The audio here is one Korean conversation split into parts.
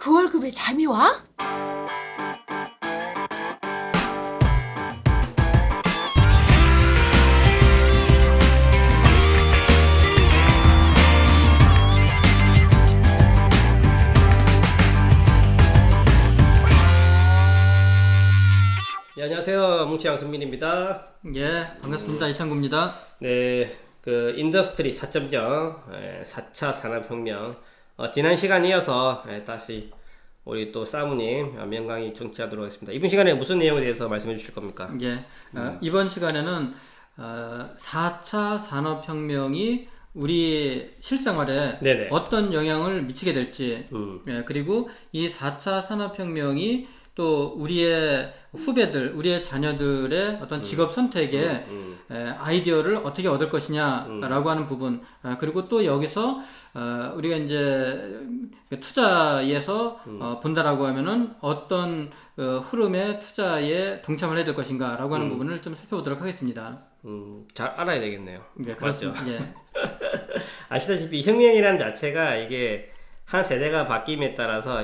그 월급에 잠이 와? 네, 안녕하세요. 뭉치 양승민입니다. 예, 반갑습니다. 이창구입니다. 네, 그 인더스트리 4.0, 예, 4차 산업혁명. 어, 지난 시간 이어서 예, 다시 우리 또 사무님 어, 명강의 정치하도록 하겠습니다. 이번 시간에 무슨 내용에 대해서 말씀해 주실 겁니까? 예, 어, 이번 시간에는 어, 4차 산업혁명이 우리 실생활에 네네. 어떤 영향을 미치게 될지, 음. 예, 그리고 이 4차 산업혁명이 또 우리의 후배들, 우리의 자녀들의 어떤 직업 선택에 음. 에, 아이디어를 어떻게 얻을 것이냐라고 하는 부분 아, 그리고 또 여기서 어, 우리가 이제 투자에서 어, 본다라고 하면은 어떤 어, 흐름의 투자에 동참을 해야 될 것인가라고 하는 부분을 좀 살펴보도록 하겠습니다. 음, 잘 알아야 되겠네요. 네? 그렇습니다. 예. 아시다시피 혁명이라는 자체가 이게 한 세대가 바뀜에 따라서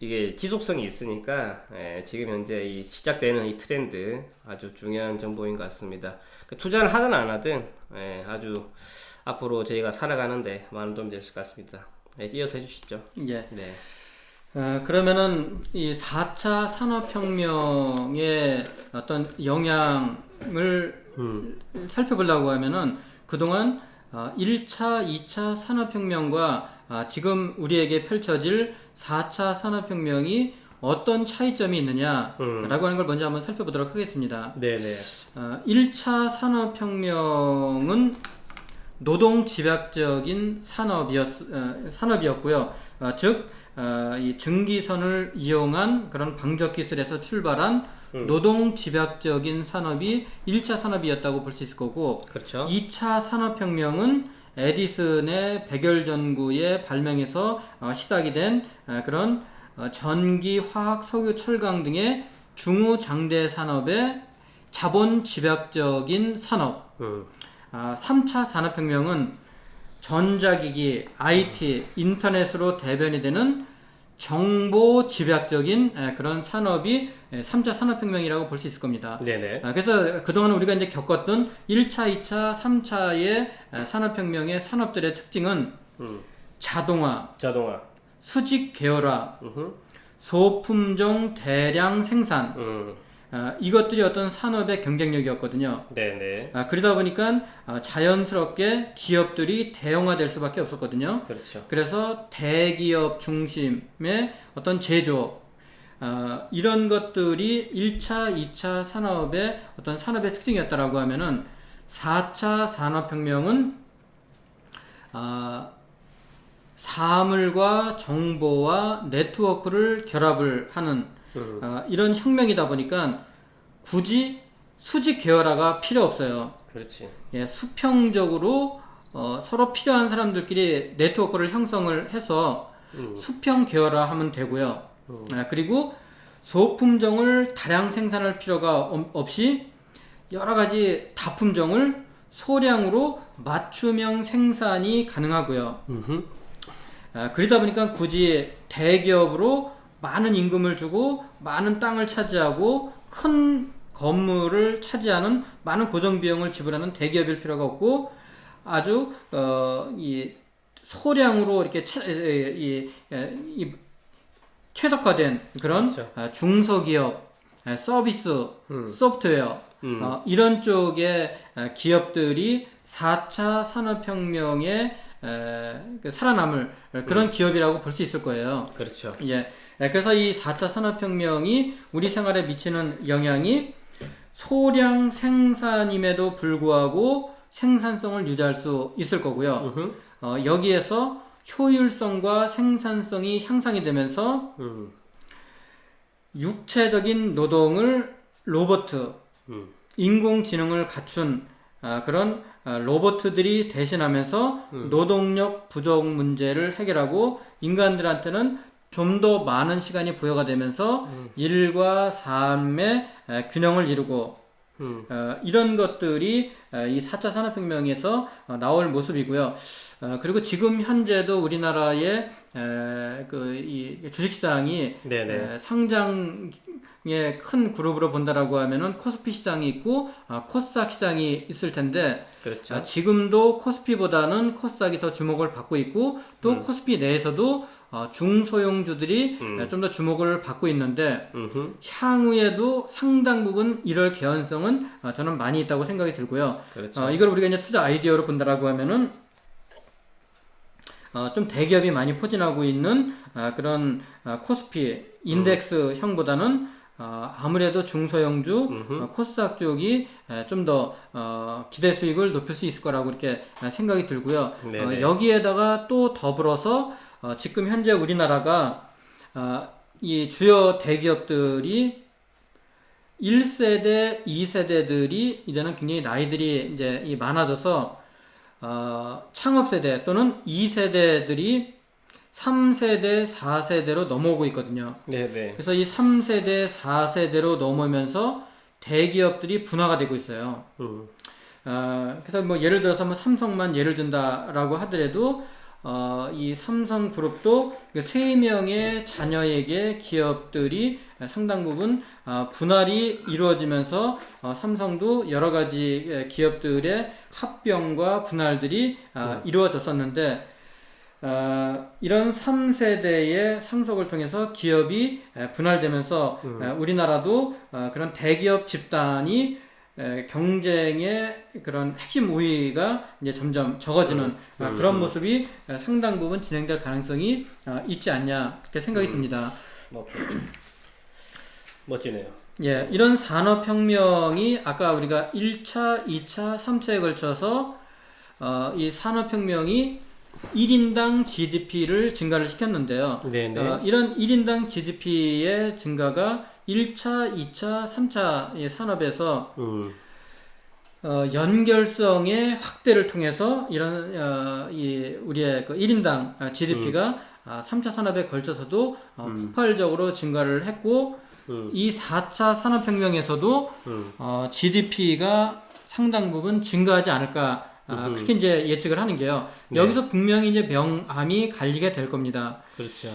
이게 지속성이 있으니까 예, 지금 현재 이 시작되는 이 트렌드 아주 중요한 정보인 것 같습니다. 그 투자를 하든 안 하든 예, 아주 앞으로 저희가 살아가는데 많은 도움이 될 것 같습니다. 예, 이어서 해주시죠. 예. 네. 어, 그러면은 이 4차 산업혁명의 어떤 영향을 살펴보려고 하면은 그동안 어, 1차, 2차 산업혁명과 아, 지금 우리에게 펼쳐질 4차 산업혁명이 어떤 차이점이 있느냐라고 하는 걸 먼저 한번 살펴보도록 하겠습니다. 네네. 어, 1차 산업혁명은 노동 집약적인 산업이었, 어, 산업이었고요. 어, 즉, 어, 이 증기선을 이용한 그런 방적 기술에서 출발한 노동 집약적인 산업이 1차 산업이었다고 볼 수 있을 거고, 그렇죠. 2차 산업혁명은 에디슨의 백열전구의 발명에서 어, 시작이 된 어, 그런 어, 전기, 화학, 석유, 철강 등의 중후 장대 산업의 자본 집약적인 산업. 음. 아, 3차 산업혁명은 전자기기, IT, 인터넷으로 대변이 되는 정보 집약적인 에, 그런 산업이 에, 3차 산업혁명이라고 볼 수 있을 겁니다. 네네. 아, 그래서 그동안 우리가 이제 겪었던 1차, 2차, 3차의 산업혁명의 산업들의 특징은 음. 자동화, 자동화. 수직 계열화, 음흠. 소품종 대량 생산, 음. 아, 이것들이 어떤 산업의 경쟁력이었거든요. 네네. 아, 그러다 보니까 아, 자연스럽게 기업들이 대형화될 수밖에 없었거든요. 그렇죠. 그래서 대기업 중심의 어떤 제조, 아, 이런 것들이 1차, 2차 산업의 어떤 산업의 특징이었다라고 하면은 4차 산업혁명은 아, 사물과 정보와 네트워크를 결합을 하는 음. 아, 이런 혁명이다 보니까 굳이 수직 계열화가 필요 없어요. 그렇지. 예, 수평적으로 어, 서로 필요한 사람들끼리 네트워크를 형성을 해서 음. 수평 계열화 하면 되고요. 아, 그리고 소품종을 다량 생산할 필요가 없- 없이 여러 가지 다품종을 소량으로 맞춤형 생산이 가능하고요. 아, 그러다 보니까 굳이 대기업으로 많은 임금을 주고 많은 땅을 차지하고 큰 건물을 차지하는 많은 고정 비용을 지불하는 대기업일 필요가 없고 아주 어, 이 소량으로 이렇게 채, 이, 에, 이 최적화된 그런 그렇죠. 아, 중소기업 아, 서비스 소프트웨어 음. 어, 이런 쪽의 아, 기업들이 4차 산업혁명에 에, 그 살아남을 그런 기업이라고 볼 수 있을 거예요. 그렇죠. 예. 예, 그래서 이 4차 산업혁명이 우리 생활에 미치는 영향이 소량 생산임에도 불구하고 생산성을 유지할 수 있을 거고요. 어, 여기에서 효율성과 생산성이 향상이 되면서 음. 육체적인 노동을 로봇, 음. 인공지능을 갖춘 아, 그런 아, 로봇들이 대신하면서 노동력 부족 문제를 해결하고 인간들한테는 좀 더 많은 시간이 부여가 되면서 일과 삶의 에, 균형을 이루고 음. 어, 이런 것들이 어, 이 4차 산업혁명에서 어, 나올 모습이고요. 어, 그리고 지금 현재도 우리나라의 에, 그, 이 주식시장이. 에, 상장의 큰 그룹으로 본다라고 하면은 코스피 시장이 있고 아, 코스닥 시장이 있을 텐데 그렇죠. 아, 지금도 코스피보다는 코스닥이 더 주목을 받고 있고 또 음. 코스피 내에서도 어, 중소형주들이 음. 좀더 주목을 받고 있는데 음흠. 향후에도 상당 부분 이럴 개연성은 어, 저는 많이 있다고 생각이 들고요. 그렇죠. 어, 이걸 우리가 이제 투자 아이디어로 본다라고 하면은 어, 좀 대기업이 많이 포진하고 있는 아, 그런 아, 코스피 인덱스형보다는 어, 아무래도 중소형주 어, 코스닥 쪽이 좀 더 어, 기대 수익을 높일 수 있을 거라고 이렇게 아, 생각이 들고요. 어. 여기에다가 또 더불어서 어, 지금 현재 우리나라가 아, 이 주요 대기업들이 1세대, 2세대들이 이제는 굉장히 나이들이 이제 이 많아져서 어, 창업 세대 또는 2세대들이 3세대, 4세대로 넘어오고 있거든요. 네네. 그래서 이 3세대, 4세대로 넘어오면서 대기업들이 분화가 되고 있어요. 음. 어, 그래서 뭐 예를 들어서 뭐 삼성만 예를 든다라고 하더라도 어, 이 삼성그룹도 그세 명의 자녀에게 기업들이 상당 부분 어, 분할이 이루어지면서 어, 삼성도 여러 가지 에, 기업들의 합병과 분할들이 어, 이루어졌었는데 어, 이런 3세대의 상속을 통해서 기업이 에, 분할되면서 에, 우리나라도 어, 그런 대기업 집단이 에, 경쟁의 그런 핵심 우위가 이제 점점 적어지는 아, 그런 모습이 에, 상당 부분 진행될 가능성이 아, 있지 않냐 그렇게 생각이 듭니다. 오케이. 멋지네요. 예, 이런 산업혁명이 아까 우리가 1차, 2차, 3차에 걸쳐서 어, 이 산업혁명이 1인당 GDP를 증가를 시켰는데요. 어, 이런 1인당 GDP의 증가가 1차, 2차, 3차의 산업에서 음. 어, 연결성의 확대를 통해서 이런 어, 이 우리의 그 1인당 GDP가 아, 3차 산업에 걸쳐서도 어, 폭발적으로 증가를 했고 음. 이 4차 산업혁명에서도 음. 어, GDP가 상당 부분 증가하지 않을까 아, 그렇게 이제 예측을 하는 게요. 네. 여기서 분명히 이제 명암이 갈리게 될 겁니다. 그렇죠.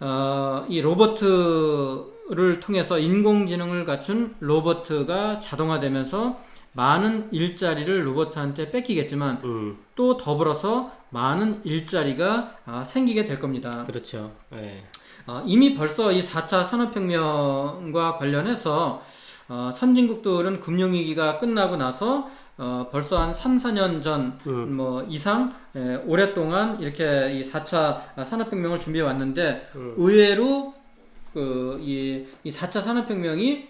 어, 이 로버트 를 통해서 인공지능을 갖춘 로버트가 자동화되면서 많은 일자리를 로버트한테 뺏기겠지만 음. 또 더불어서 많은 일자리가 아, 생기게 될 겁니다. 그렇죠. 네. 어, 이미 벌써 이 4차 산업혁명과 관련해서 어, 선진국들은 금융위기가 끝나고 나서 어, 벌써 한 3, 4년 전 음. 뭐 이상 에, 오랫동안 이렇게 이 4차 산업혁명을 준비해 왔는데 음. 의외로 그이 이 4차 산업혁명이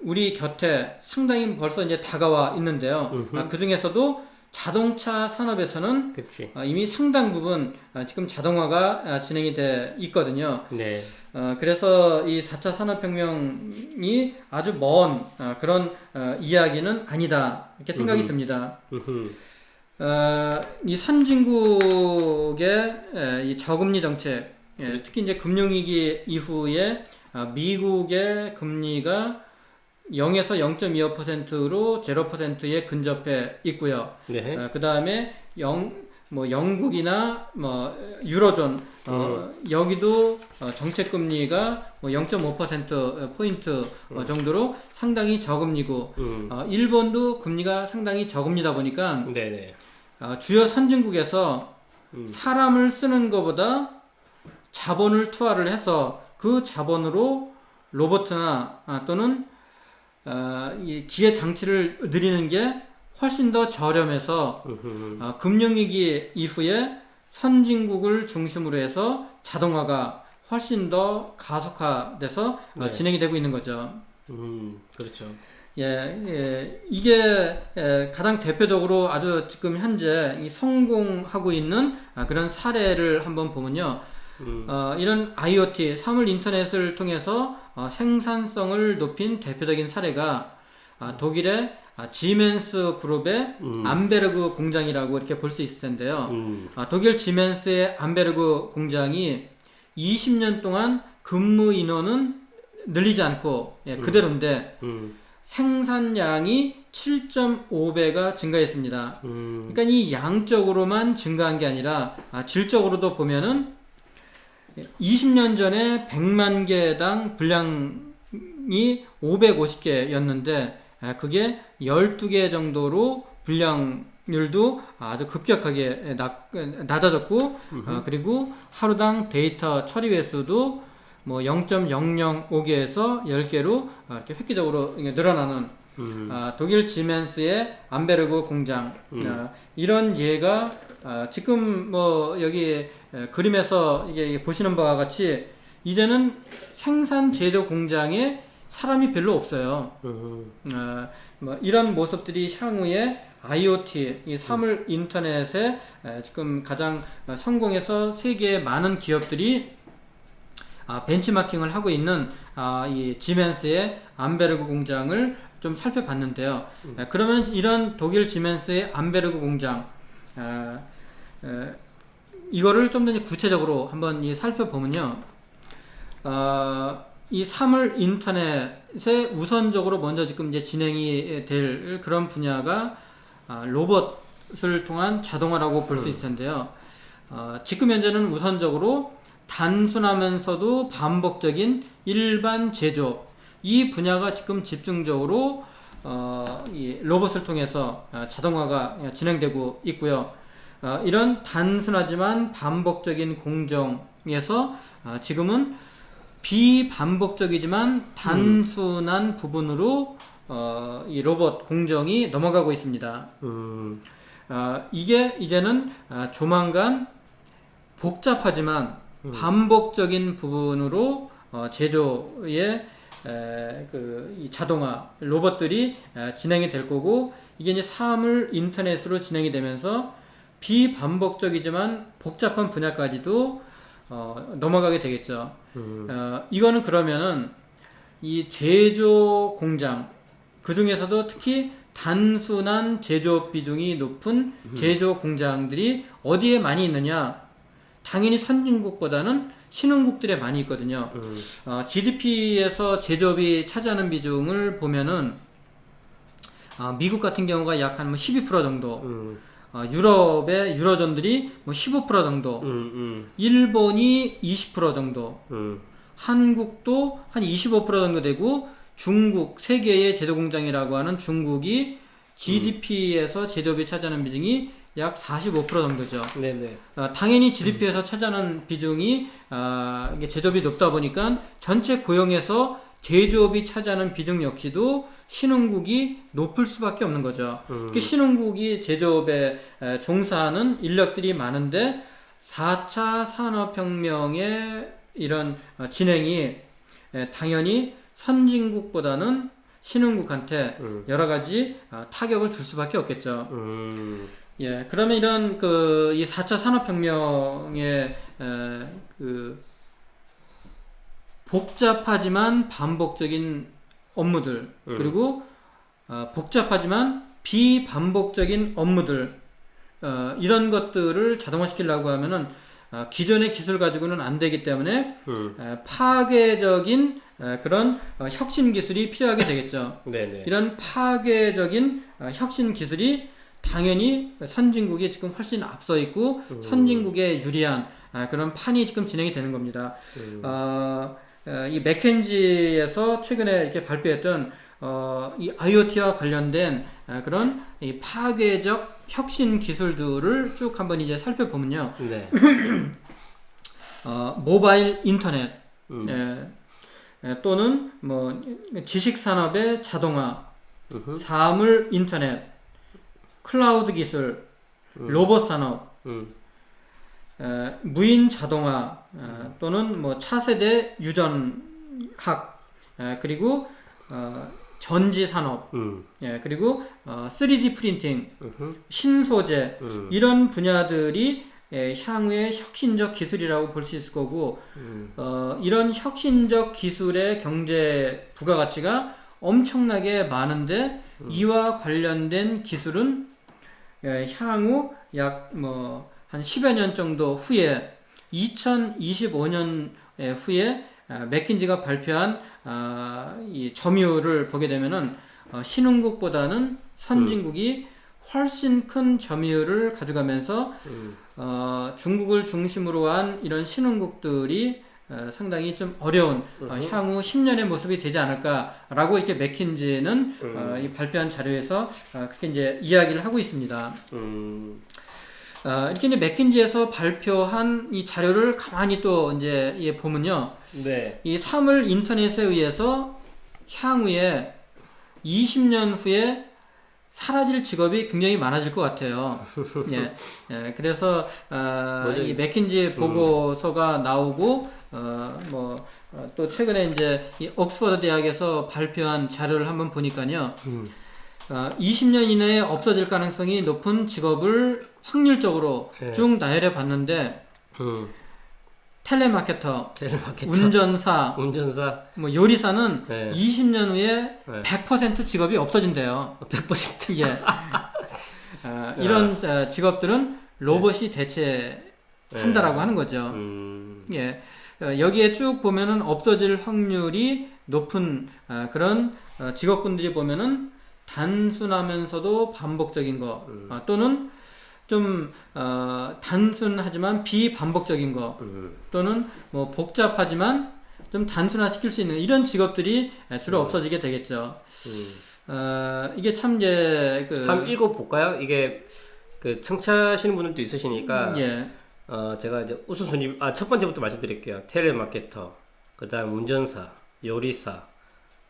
우리 곁에 상당히 벌써 이제 다가와 있는데요. 아, 그 중에서도 자동차 산업에서는. 아, 이미 상당 부분 아, 지금 자동화가 아, 진행이 돼 있거든요. 네. 어, 그래서 이 4차 산업혁명이 아주 먼 아, 그런 어, 이야기는 아니다 이렇게 생각이 듭니다. 음흠. 어, 이 선진국의 에, 이 저금리 정책, 예, 특히 이제 금융위기 이후에 아, 미국의 금리가 0에서 0.25%로 0%에 근접해 있고요. 네. 그 다음에 영, 뭐 영국이나 뭐 유로존 어, 여기도 어, 정책 금리가 뭐 0.5% 포인트 어, 정도로 상당히 저금리고 음. 어, 일본도 금리가 상당히 저금리다 보니까. 어, 주요 선진국에서 음. 사람을 쓰는 것보다 자본을 투하를 해서 그 자본으로 로봇이나 아, 또는 어, 이 기계 장치를 늘리는 게 훨씬 더 저렴해서. 아, 금융위기 이후에 선진국을 중심으로 해서 자동화가 훨씬 더 가속화돼서 어, 네. 진행이 되고 있는 거죠. 음. 그렇죠. 예, 예, 이게 예, 가장 대표적으로 아주 지금 현재 이 성공하고 있는 아, 그런 사례를 한번 보면요. 음. 어, 이런 IoT, 사물 인터넷을 통해서 어, 생산성을 높인 대표적인 사례가 아, 독일의 아, 지멘스 그룹의 음. 암베르그 공장이라고 이렇게 볼 수 있을 텐데요. 음. 아, 독일 지멘스의 암베르그 공장이 20년 동안 근무 인원은 늘리지 않고 예, 그대로인데 음. 생산량이 7.5배가 증가했습니다. 음. 그러니까 이 양적으로만 증가한 게 아니라 아, 질적으로도 보면은 20년 전에 100만 개당 분량이 550개였는데 아, 그게 12개 정도로 분량률도 아주 급격하게 낮, 낮아졌고 아, 그리고 하루당 데이터 처리 횟수도 뭐 0.005개에서 10개로 아, 이렇게 획기적으로 늘어나는 음. 아, 독일 지멘스의 암베르그 공장. 아, 이런 예가 아, 지금 뭐 여기 에, 그림에서 이게 보시는 바와 같이 이제는 생산 제조 공장에 사람이 별로 없어요. 음. 아, 뭐 이런 모습들이 향후에 IoT, 이 사물 인터넷에 에, 지금 가장 어, 성공해서 세계의 많은 기업들이 아, 벤치마킹을 하고 있는 아, 이 지멘스의 암베르그 공장을 좀 살펴봤는데요. 에, 그러면 이런 독일 지멘스의 암베르그 공장 아, 에, 이거를 좀 더 구체적으로 한번 이 살펴보면요. 어, 이 사물 인터넷에 우선적으로 먼저 지금 이제 진행이 될 그런 분야가 아, 로봇을 통한 자동화라고 볼 수 있을 텐데요. 어, 지금 현재는 우선적으로 단순하면서도 반복적인 일반 제조 이 분야가 지금 집중적으로 어, 이 로봇을 통해서 아, 자동화가 진행되고 있고요. 어, 이런 단순하지만 반복적인 공정에서 아, 지금은 비반복적이지만 단순한 부분으로 어, 이 로봇 공정이 넘어가고 있습니다. 음. 아, 이게 이제는 아, 조만간 복잡하지만 반복적인 부분으로 어, 제조의 에, 그, 이 자동화 로봇들이 에, 진행이 될 거고 이게 이제 사물 인터넷으로 진행이 되면서 비반복적이지만 복잡한 분야까지도 어, 넘어가게 되겠죠. 음. 어, 이거는 그러면은 이 제조 공장 그 중에서도 특히 단순한 제조 비중이 높은 제조 공장들이 어디에 많이 있느냐? 당연히 선진국보다는 신흥국들에 많이 있거든요. 음. 어, GDP에서 제조업이 차지하는 비중을 보면은 아, 미국 같은 경우가 약한뭐12% 정도, 음. 어, 유럽의 유로존들이 뭐 15% 정도, 음. 음. 일본이 20% 정도, 음. 한국도 한 25% 정도 되고 중국 세계의 제조 공장이라고 하는 중국이 GDP에서 제조업이 차지하는 비중이 약 45% 정도죠. 네네. 어, 당연히 GDP에서 차지하는 비중이 아, 이게 제조업이 높다 보니까 전체 고용에서 제조업이 차지하는 비중 역시도 신흥국이 높을 수밖에 없는 거죠. 그 신흥국이 제조업에 에, 종사하는 인력들이 많은데 4차 산업혁명의 이런 어, 진행이 에, 당연히 선진국보다는 신흥국한테 음. 여러 가지 아, 타격을 줄 수밖에 없겠죠. 음. 예, 그러면 이런 그 이 4차 산업혁명의 에, 그 복잡하지만 반복적인 업무들 음. 그리고 어, 복잡하지만 비반복적인 업무들 어, 이런 것들을 자동화시키려고 하면은 어, 기존의 기술 가지고는 안 되기 때문에 음. 에, 파괴적인 에, 그런 어, 혁신 기술이 필요하게 되겠죠. 네네. 이런 파괴적인 어, 혁신 기술이 당연히 선진국이 지금 훨씬 앞서 있고 선진국에 유리한 아, 그런 판이 지금 진행이 되는 겁니다. 음. 어, 어, 이 맥켄지에서 최근에 이렇게 발표했던 어, 이 IoT와 관련된 아, 그런 이 파괴적 혁신 기술들을 쭉 한번 이제 살펴보면요. 네. 어, 모바일 인터넷 음. 예, 예, 또는 뭐 지식 산업의 자동화, 음흠. 사물 인터넷, 클라우드 기술, 로봇 산업, 음. 에, 무인 자동화 어, 또는 뭐 차세대 유전학 에, 그리고 어, 전지 산업 음. 예, 그리고 어, 3D 프린팅, 음흠. 신소재 음. 이런 분야들이 예, 향후의 혁신적 기술이라고 볼 수 있을 거고 음. 어, 이런 혁신적 기술의 경제 부가가치가 엄청나게 많은데 이와 관련된 기술은 예, 향후 약뭐 한 10여 년 정도 후에 2025년 후에 아, 맥킨지가 발표한 아, 이 점유율을 보게 되면은 어, 신흥국보다는 선진국이 훨씬 큰 점유율을 가져가면서 음. 어, 중국을 중심으로 한 이런 신흥국들이 어, 상당히 좀 어려운 어, 향후 10년의 모습이 되지 않을까라고 이렇게 맥킨지는 어, 이 발표한 자료에서 어, 그렇게 이제 이야기를 하고 있습니다. 음. 어, 이렇게 이제 맥킨지에서 발표한 이 자료를 가만히 또 이제 예, 보면요. 네. 이 사물 인터넷에 의해서 향후에 20년 후에 사라질 직업이 굉장히 많아질 것 같아요. 예, 예, 그래서 어, 맞아요. 이 맥킨지 보고서가 나오고 어, 뭐또 최근에 이제 이 옥스퍼드 대학에서 발표한 자료를 한번 보니까요. 음. 어, 20년 이내에 없어질 가능성이 높은 직업을 확률적으로 예. 쭉 나열해 봤는데 음. 텔레마케터, 텔레마케터. 운전사, 운전사. 뭐 요리사는 네. 20년 후에 네. 100% 직업이 없어진대요. 100%. 예. 아, 이런 자, 직업들은 로봇이 대체한다라고 하는 거죠. 음. 예. 어, 여기에 쭉 보면은 없어질 확률이 높은 아, 그런 어, 직업군들이 보면은 단순하면서도 반복적인 거 음. 아, 또는 좀 어, 단순하지만 비반복적인 거 음. 또는 뭐 복잡하지만 좀 단순화시킬 수 있는 이런 직업들이 주로 없어지게 되겠죠. 음. 어, 이게 참 이제 그 한번 읽어 볼까요? 이게 그 청취하시는 분들도 있으시니까 예. 어 제가 이제 우선순위 아 첫 번째부터 말씀드릴게요. 텔레마케터, 그다음 운전사, 요리사,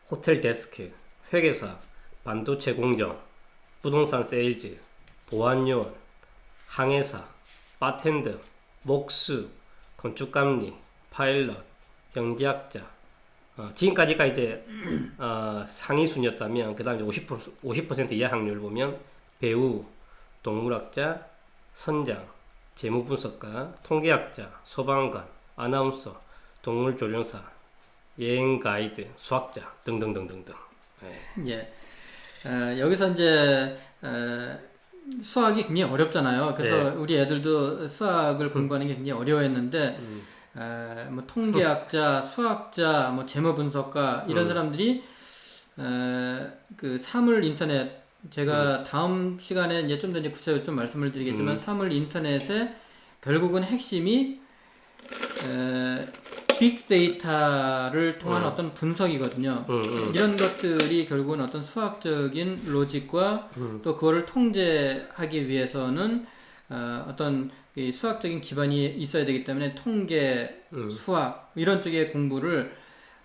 호텔 데스크, 회계사, 반도체 공정, 부동산 세일즈, 보안요원, 항해사, 바텐더, 목수, 건축감리, 파일럿, 경제학자. 어, 지금까지가 이제 어, 상위 순이었다면 그 다음에 50% 50% 이하 확률 보면 배우, 동물학자, 선장, 재무분석가, 통계학자, 소방관, 아나운서, 동물조련사, 여행 가이드, 수학자 등등등등등. 예. 예. 어, 여기서 이제 어, 수학이 굉장히 어렵잖아요. 그래서 네. 우리 애들도 수학을 공부하는 게 굉장히 어려워했는데 어, 뭐 통계학자, 수학자, 뭐 재무 분석가 이런 사람들이 어, 그 사물 인터넷 제가 다음 시간에 이제 좀 더 이제 구체적으로 좀 말씀을 드리겠지만 사물 인터넷의 결국은 핵심이 에, 빅데이터를 통한 어떤 분석이거든요. 음, 음. 이런 것들이 결국은 어떤 수학적인 로직과 음. 또 그거를 통제하기 위해서는 어, 어떤 이 수학적인 기반이 있어야 되기 때문에 통계, 음. 수학 이런 쪽의 공부를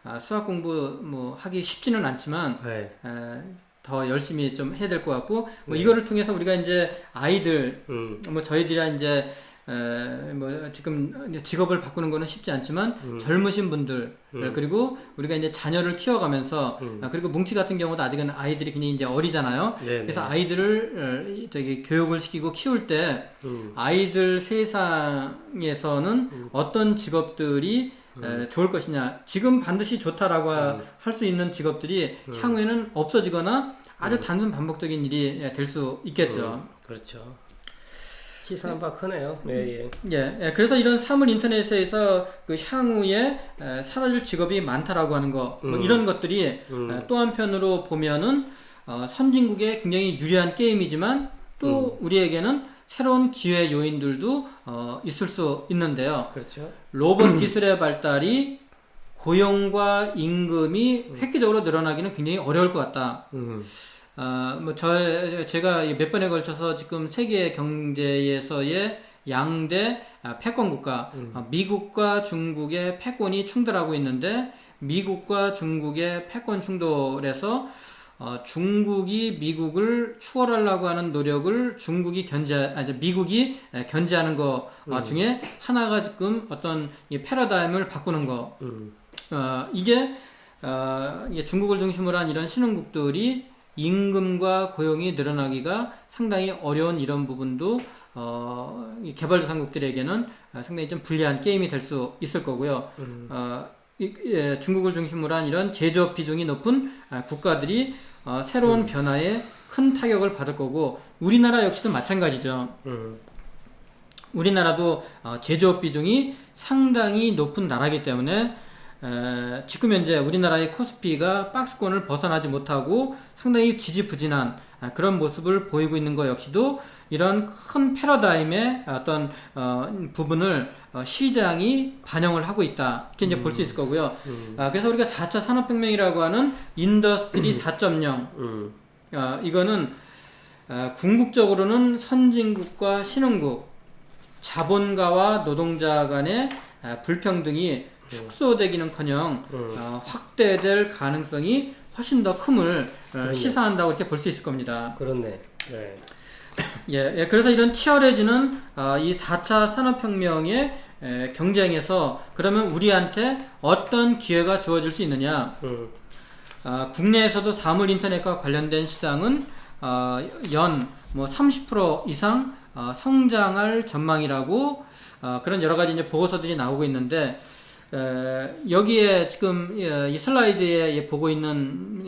아, 수학 공부 뭐 하기 쉽지는 않지만 네. 에, 더 열심히 좀 해야 될 것 같고 뭐 이거를 통해서 우리가 이제 아이들 음. 뭐 저희들이 이제 에, 뭐 지금 직업을 바꾸는 거는 쉽지 않지만 젊으신 분들 그리고 우리가 이제 자녀를 키워가면서 아, 그리고 뭉치 같은 경우도 아직은 아이들이 굉장히 이제 어리잖아요. 네, 그래서 아이들을 어, 이- 저기 교육을 시키고 키울 때 음. 아이들 세상에서는 어떤 직업들이 에, 좋을 것이냐. 지금 반드시 좋다라고 할 수 있는 직업들이 향후에는 없어지거나 아주 단순 반복적인 일이 될 수 있겠죠. 그렇죠. 시사한 바 크네요. 네, 예. 예, 예, 그래서 이런 사물 인터넷에서 그 향후에 에, 사라질 직업이 많다라고 하는 거, 뭐 이런 것들이 에, 또 한편으로 보면은 어, 선진국에 굉장히 유리한 게임이지만 또 우리에게는 새로운 기회 요인들도 어, 있을 수 있는데요. 그렇죠. 로봇 기술의 발달이 고용과 임금이 획기적으로 늘어나기는 굉장히 어려울 것 같다. 음. 아, 뭐, 저, 제가 몇 번에 걸쳐서 지금 세계 경제에서의 양대 아, 패권 국가, 아, 미국과 중국의 패권이 충돌하고 있는데, 미국과 중국의 패권 충돌에서 어, 중국이 미국을 추월하려고 하는 노력을 중국이 견제, 아니, 미국이 에, 견제하는 거 어, 중에 하나가 지금 어떤 이 패러다임을 바꾸는 거. 음. 어, 이게, 어, 이게 중국을 중심으로 한 이런 신흥국들이 임금과 고용이 늘어나기가 상당히 어려운 이런 부분도 어, 이 개발도상국들에게는 아, 상당히 좀 불리한 게임이 될 수 있을 거고요. 어, 이- 예, 중국을 중심으로 한 이런 제조업 비중이 높은 아, 국가들이 어, 새로운 변화에 큰 타격을 받을 거고 우리나라 역시도 마찬가지죠. 음. 우리나라도 어, 제조업 비중이 상당히 높은 나라이기 때문에 에, 지금 현재 우리나라의 코스피가 박스권을 벗어나지 못하고 상당히 지지부진한 아, 그런 모습을 보이고 있는 것 역시도 이런 큰 패러다임의 어떤 어, 부분을 어, 시장이 반영을 하고 있다. 이렇게 이제 볼수 있을 거고요. 아, 그래서 우리가 4차 산업혁명이라고 하는 인더스트리 4.0 음. 아, 이거는 아, 궁극적으로는 선진국과 신흥국, 자본가와 노동자 간의 아, 불평등이 축소되기는커녕 음. 아, 확대될 가능성이 훨씬 더 큼을 어. 시사한다고 이렇게 볼 수 있을 겁니다. 그렇네. 네. 예, 예, 그래서 이런 치열해지는 아, 이 4차 산업혁명의 에, 경쟁에서 그러면 우리한테 어떤 기회가 주어질 수 있느냐? 음. 아, 국내에서도 사물 인터넷과 관련된 시장은 아, 연뭐 30% 이상 아, 성장할 전망이라고 아, 그런 여러 가지 이제 보고서들이 나오고 있는데 에, 여기에 지금 예, 이 슬라이드에 예, 보고 있는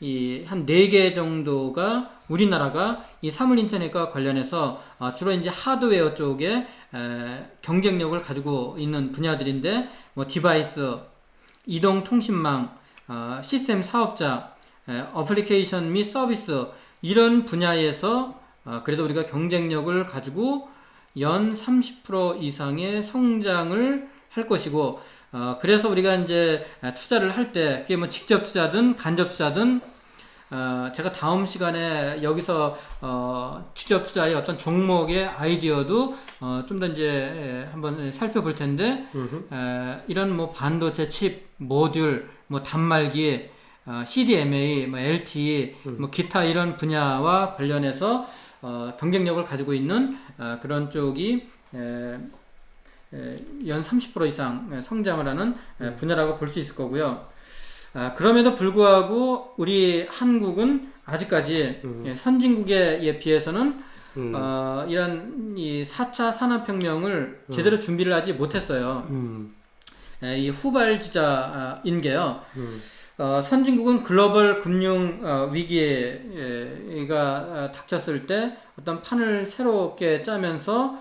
이한 네 개 정도가 우리나라가 이 사물 인터넷과 관련해서 아, 주로 이제 하드웨어 쪽에 에, 경쟁력을 가지고 있는 분야들인데 뭐 디바이스, 이동 통신망, 아, 시스템 사업자, 에, 어플리케이션 및 서비스 이런 분야에서 아, 그래도 우리가 경쟁력을 가지고 연 30% 이상의 성장을 할 것이고 어, 그래서 우리가 이제 아, 투자를 할 때 그게 뭐 직접 투자든 간접 투자든 어, 제가 다음 시간에 여기서 어, 직접 투자의 어떤 종목의 아이디어도 어, 좀 더 이제 에, 한번 살펴볼 텐데 에, 이런 뭐 반도체 칩, 모듈, 뭐 단말기, 어, CDMA, 뭐 LTE, 뭐 기타 이런 분야와 관련해서 어, 경쟁력을 가지고 있는 어, 그런 쪽이 에, 에, 연 30% 이상 에, 성장을 하는 에, 분야라고 볼 수 있을 거고요. 아, 그럼에도 불구하고 우리 한국은 아직까지 예, 선진국에 비해서는 음. 어, 이런 이 4차 산업혁명을 제대로 준비를 하지 못했어요. 음. 예, 이 후발주자인 게요. 음. 어, 선진국은 글로벌 금융 어, 위기가 어, 닥쳤을 때 어떤 판을 새롭게 짜면서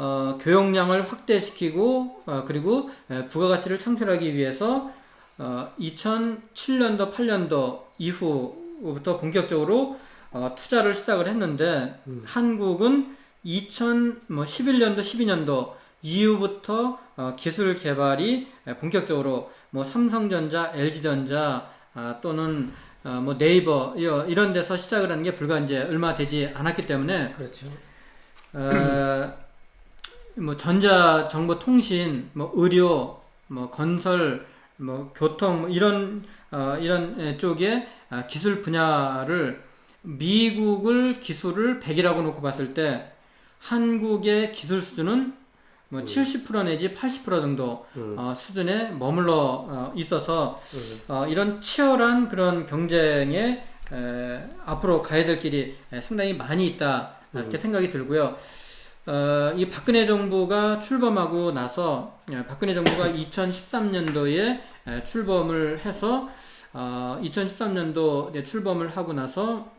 어, 교역량을 확대시키고 어, 그리고 에, 부가가치를 창출하기 위해서 어, 2007년도 8년도 이후부터 본격적으로 어, 투자를 시작을 했는데 한국은 2011년도 12년도 이후부터 어, 기술 개발이 에, 본격적으로 뭐 삼성전자, LG전자 아, 또는 어, 뭐 네이버 이런 데서 시작을 하는 게 불과 이제 얼마 되지 않았기 때문에 그렇죠. 어, 뭐 전자 정보 통신, 뭐 의료, 뭐 건설, 뭐 교통 뭐 이런 어, 이런 에, 쪽에 아, 기술 분야를 미국을 기술을 100이라고 놓고 봤을 때 한국의 기술 수준은 뭐70% 내지 80% 정도 음. 어, 수준에 머물러 어, 있어서 음. 어, 이런 치열한 그런 경쟁에 에, 앞으로 가야 될 길이 에, 상당히 많이 있다 이렇게 생각이 들고요. 어, 이 박근혜 정부가 출범하고 나서 예, 박근혜 정부가 2013년도에 출범을 해서 어, 2013년도 출범을 하고 나서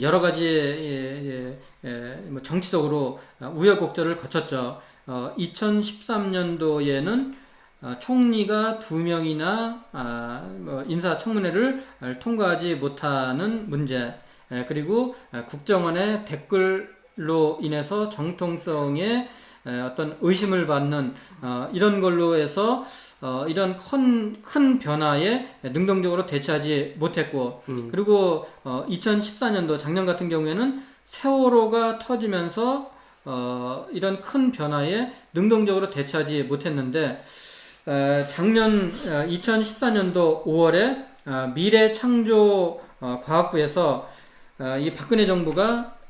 여러 가지 예, 예, 예, 뭐 정치적으로 우여곡절을 거쳤죠. 어, 2013년도에는 어, 총리가 두 명이나 아, 뭐 인사청문회를 통과하지 못하는 문제, 예, 그리고 아, 국정원의 댓글 로 인해서 정통성에 에, 어떤 의심을 받는 어, 이런 걸로 해서 어, 이런 큰, 큰 변화에 능동적으로 대처하지 못했고 그리고 어, 2014년도 작년 같은 경우에는 세월호가 터지면서 어, 이런 큰 변화에 능동적으로 대처하지 못했는데 에, 작년 2014년도 5월에 어, 미래창조 어, 과학부에서 어, 이 박근혜 정부가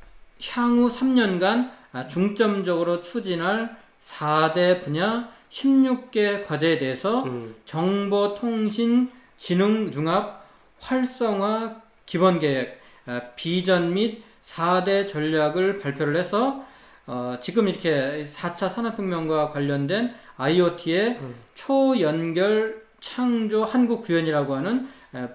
향후 3년간 아, 중점적으로 추진할 4대 분야 16개 과제에 대해서 음. 정보통신진흥융합 활성화 기본계획, 아, 비전 및 4대 전략을 발표를 해서 어, 지금 이렇게 4차 산업혁명과 관련된 IoT의 초연결 미래창조 한국 구현이라고 하는 에,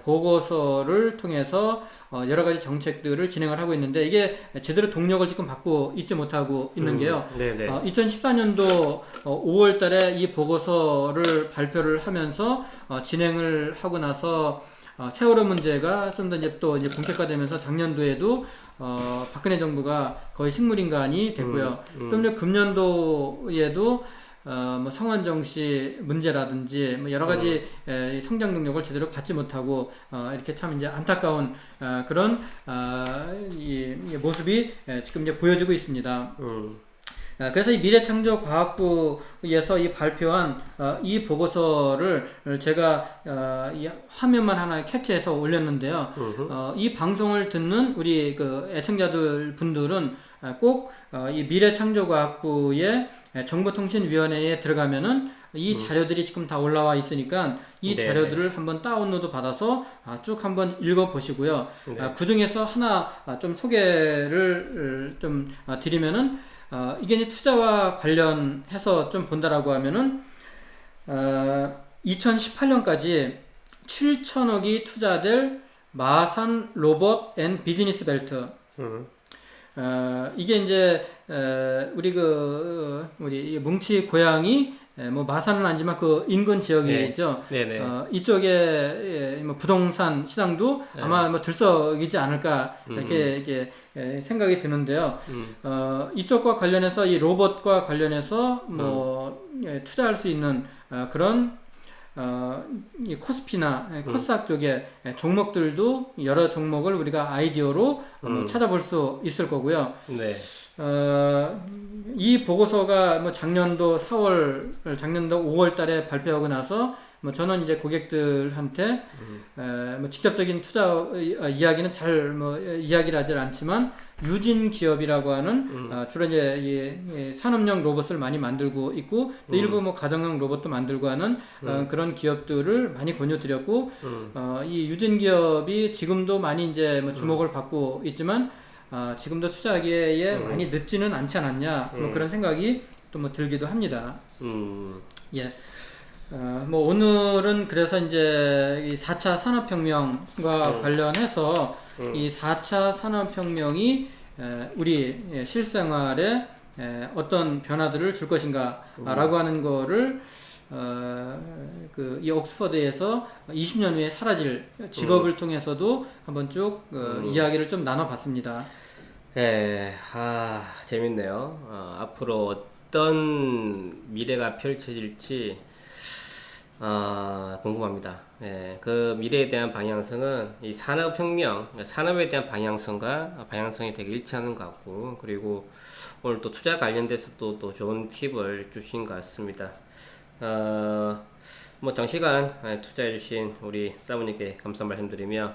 보고서를 통해서 어, 여러 가지 정책들을 진행을 하고 있는데 이게 제대로 동력을 지금 받고 있지 못하고 있는 게요. 네네. 어, 2014년도 5월 달에 이 보고서를 발표를 하면서 어, 진행을 하고 나서 어, 세월호 문제가 좀 더 이제 또 이제 본격화되면서 작년도에도 어, 박근혜 정부가 거의 식물인간이 됐고요. 음, 또 이제 금년도에도 어, 뭐씨 문제라든지 뭐 여러 가지 에, 이 성장 능력을 제대로 받지 못하고 어, 이렇게 참 이제 안타까운 어, 그런 어, 이, 이 모습이 에, 지금 이제 보여지고 있습니다. 음. 아, 그래서 이 미래창조과학부에서 이 발표한 어, 이 보고서를 제가 어, 이 화면만 하나 캡처해서 올렸는데요. 어, 이 방송을 듣는 우리 그 애청자들 분들은 아, 꼭 어, 이 미래창조과학부의 정보통신위원회에 들어가면은 이 자료들이 지금 다 올라와 있으니까 이 네네. 자료들을 한번 다운로드 받아서 아, 쭉 한번 읽어 보시고요. 네. 그 중에서 하나 아, 좀 소개를 어, 좀 아, 드리면은 어, 이게 이제 투자와 관련해서 좀 본다라고 하면은 어, 2018년까지 7천억이 투자될 마산 로봇 앤 비즈니스 벨트 음. 어, 이게 이제 에, 우리 그 어, 우리 이 뭉치 고향이 에, 뭐 마산은 아니지만 그 인근 지역이죠. 네네. 어, 이쪽에 예, 뭐 부동산 시장도 네. 아마 뭐 들썩이지 않을까 음. 이렇게 이렇게 예, 생각이 드는데요. 음. 어, 이쪽과 관련해서 이 로봇과 관련해서 뭐 음. 예, 투자할 수 있는 어, 그런 어, 이 코스피나 예, 코스닥 쪽의 예, 종목들도 여러 종목을 우리가 아이디어로 음. 찾아볼 수 있을 거고요. 네. 어, 이 보고서가 뭐 작년도 4월, 작년도 5월 달에 발표하고 나서 뭐 저는 이제 고객들한테 에, 뭐 직접적인 투자 어, 이야기는 잘 뭐 이야기를 하질 않지만 유진 기업이라고 하는 어, 주로 이제 이, 이 산업용 로봇을 많이 만들고 있고 또 일부 뭐 가정용 로봇도 만들고 하는 어, 그런 기업들을 많이 권유드렸고 음. 어, 이 유진 기업이 지금도 많이 이제 뭐 주목을 받고 있지만 아, 지금도 투자하기에 많이 늦지는 않지 않았냐 뭐 그런 생각이 또 뭐 들기도 합니다. 음. 예. 어, 뭐 오늘은 그래서 이제 이 4차 산업혁명과 관련해서 이 4차 산업혁명이 에, 우리 예, 실생활에 에, 어떤 변화들을 줄 것인가라고 하는 거를 어, 그, 이 옥스퍼드에서 20년 후에 사라질 직업을 통해서도 한번 쭉 어, 이야기를 좀 나눠봤습니다. 예, 아, 재밌네요. 어, 앞으로 어떤 미래가 펼쳐질지, 아, 궁금합니다. 예, 그 미래에 대한 방향성은 이 산업혁명, 산업에 대한 방향성과 방향성이 되게 일치하는 것 같고, 그리고 오늘 또 투자 관련돼서 또, 또 좋은 팁을 주신 것 같습니다. 어, 뭐 장시간 예, 투자해주신 우리 사모님께 감사 말씀드리며,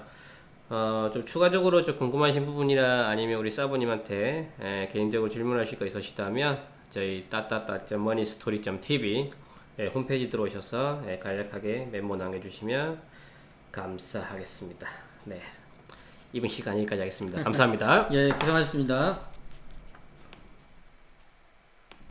어, 좀 추가적으로 좀 궁금하신 부분이나 아니면 우리 사부님한테 에, 개인적으로 질문하실 거 있으시다면 저희 따따따.moneystory.tv 예, 홈페이지 들어오셔서 예, 간략하게 메모 남겨주시면 감사하겠습니다. 네. 이번 시간 여기까지 하겠습니다. 감사합니다. 예, 고생하셨습니다.